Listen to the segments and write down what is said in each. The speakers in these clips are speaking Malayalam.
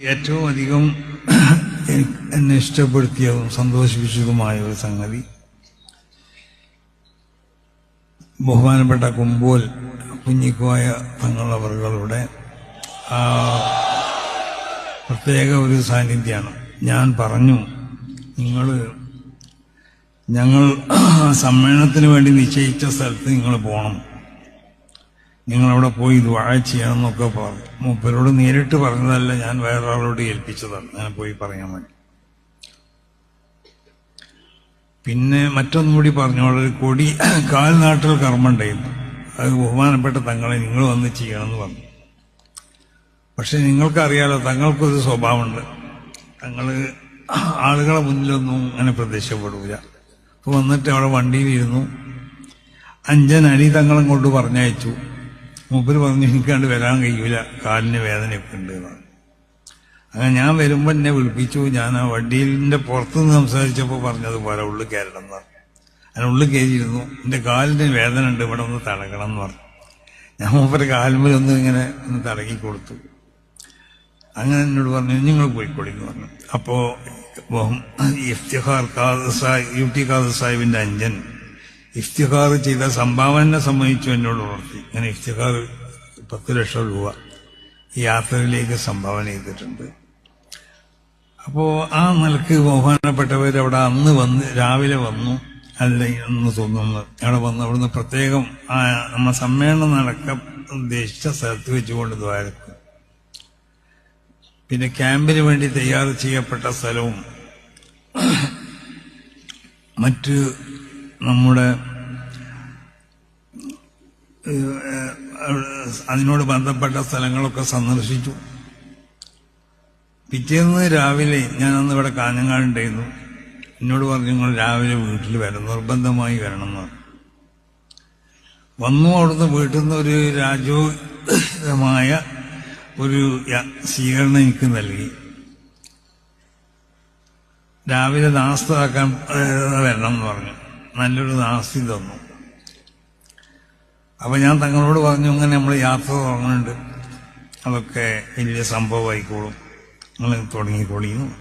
ഏറ്റവും അധികം എന്നെ ഇഷ്ടപ്പെടുത്തിയതും സന്തോഷിപ്പിച്ചതുമായ ഒരു സംഗതി. ബഹുമാനപ്പെട്ട കുമ്പോൽ കുഞ്ഞിക്കോയ തങ്ങളവറുകളുടെ പ്രത്യേക ഒരു സാന്നിധ്യമാണ് ഞാൻ പറഞ്ഞു നിങ്ങൾ ഞങ്ങൾ സമ്മേളനത്തിന് വേണ്ടി നിശ്ചയിച്ച സ്ഥലത്ത് നിങ്ങൾ പോകണം നിങ്ങളവിടെ പോയി ഇത് വാഴ ചെയ്യണമെന്നൊക്കെ പറഞ്ഞു. മൂപ്പരോട് നേരിട്ട് പറഞ്ഞതല്ല ഞാൻ വേറൊരാളോട് ഏൽപ്പിച്ചതാണ്. ഞാൻ പോയി പറയാൻ വേണ്ടി. പിന്നെ മറ്റൊന്നും കൂടി പറഞ്ഞോളൂ. കൊടി കാൽനാട്ടിൽ കർമ്മണ്ടായിരുന്നു അത് ബഹുമാനപ്പെട്ട തങ്ങളെ നിങ്ങൾ വന്ന് ചെയ്യണമെന്ന് പറഞ്ഞു. പക്ഷെ നിങ്ങൾക്കറിയാലോ തങ്ങൾക്കൊരു സ്വഭാവമുണ്ട്. തങ്ങൾ ആളുകളെ മുന്നിലൊന്നും അങ്ങനെ പ്രത്യക്ഷപ്പെടില്ല അപ്പൊ വന്നിട്ട് അവിടെ വണ്ടിയിലിരുന്നു. അഞ്ചൻ അരി തങ്ങളും കൊണ്ട് പറഞ്ഞയച്ചു. മൂപ്പര് പറഞ്ഞു എനിക്കാണ്ട് വരാൻ കഴിയൂല. കാലിന് വേദനയൊക്കെ ഉണ്ട് അങ്ങനെ ഞാൻ വരുമ്പോൾ എന്നെ വിളിപ്പിച്ചു. ഞാൻ ആ വണ്ടിയിലിന്റെ പുറത്തുനിന്ന് സംസാരിച്ചപ്പോൾ പറഞ്ഞത് പോലെ ഉള്ളിൽ കയറണം എന്ന് പറഞ്ഞു. അങ്ങനെ ഉള്ളിൽ കയറിയിരുന്നു. എന്റെ കാലിന് വേദന ഉണ്ട്. ഇവിടെ ഒന്ന് തടകണം എന്ന് പറഞ്ഞു. ഞാൻ മൂപ്പര് ഒന്ന് ഇങ്ങനെ ഒന്ന് തടകി കൊടുത്തു. അങ്ങനെ എന്നോട് പറഞ്ഞു നിങ്ങൾ പോയിക്കോളി എന്ന് പറഞ്ഞു. അപ്പോ ഇഫ്തിഹാർ കാദ് സാഹിബ് യു ടി ഖാദർ സാഹിബിന്റെ അഞ്ചൻ ഇഫ്തിഖാർ ചെയ്ത സംഭാവന സംബന്ധിച്ചു എന്നോട് ഉണർത്തി ഞാൻ ഇഫ്തിഹാർ പത്ത് ലക്ഷം രൂപ യാത്രയിലേക്ക് സംഭാവന ചെയ്തിട്ടുണ്ട്. അപ്പോൾ ആ നിലയ്ക്ക് ബഹുമാനപ്പെട്ടവർ അവിടെ അന്ന് വന്ന് രാവിലെ വന്നു. അല്ല എന്ന് തോന്നുന്നു. അവിടെ വന്ന് അവിടുന്ന് പ്രത്യേകം ആ നമ്മ സമ്മേളനം നടക്കാൻ ഉദ്ദേശിച്ച സ്ഥലത്ത് വെച്ചുകൊണ്ട് ദ്വാരത്ത് പിന്നെ ക്യാമ്പിന് വേണ്ടി തയ്യാർ ചെയ്യപ്പെട്ട സ്ഥലവും മറ്റ് നമ്മുടെ അതിനോട് ബന്ധപ്പെട്ട സ്ഥലങ്ങളൊക്കെ സന്ദർശിച്ചു. പിറ്റേന്ന് രാവിലെ ഞാൻ അന്ന് ഇവിടെ കാഞ്ഞങ്ങാടുണ്ടായിരുന്നു. എന്നോട് പറഞ്ഞു നിങ്ങൾ രാവിലെ വീട്ടിൽ വരണം നിർബന്ധമായി വരണം എന്ന് വന്നു അവിടുന്ന് വീട്ടിൽ നിന്ന് ഒരു രാജോമായ ഒരു സ്വീകരണം എനിക്ക് നൽകി. രാവിലെ നാസ്തമാക്കാൻ വരണം എന്ന് പറഞ്ഞു. നല്ലൊരു നാസ്തി തന്നു. അപ്പൊ ഞാൻ തങ്ങളോട് പറഞ്ഞു അങ്ങനെ നമ്മൾ യാത്ര തുടങ്ങുന്നുണ്ട് അതൊക്കെ വലിയ സംഭവമായിക്കോളും. നിങ്ങൾ തുടങ്ങിക്കോളിന്ന്.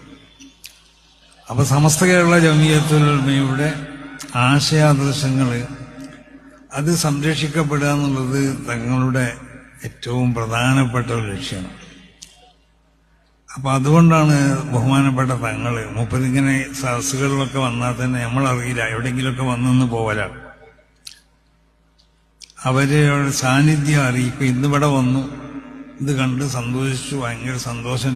അപ്പൊ സമസ്ത കേരള ജമീയത്തുലമയുടെ ആശയാദർശങ്ങൾ അത് സംരക്ഷിക്കപ്പെടുക എന്നുള്ളത് തങ്ങളുടെ ഏറ്റവും പ്രധാനപ്പെട്ട ഒരു ലക്ഷ്യമാണ്. അപ്പൊ അതുകൊണ്ടാണ് ബഹുമാനപ്പെട്ട തങ്ങൾ മുപ്പതിങ്ങനെ സദസ്സുകളിലൊക്കെ വന്നാൽ തന്നെ നമ്മളറിയില്ല എവിടെയെങ്കിലുമൊക്കെ വന്നെന്ന് പോവലാണ് അവരുടെ സാന്നിധ്യം അറിയിക്കും ഇന്നിവിടെ വന്നു. ഇത് കണ്ട് സന്തോഷിച്ചു ഭയങ്കര സന്തോഷം.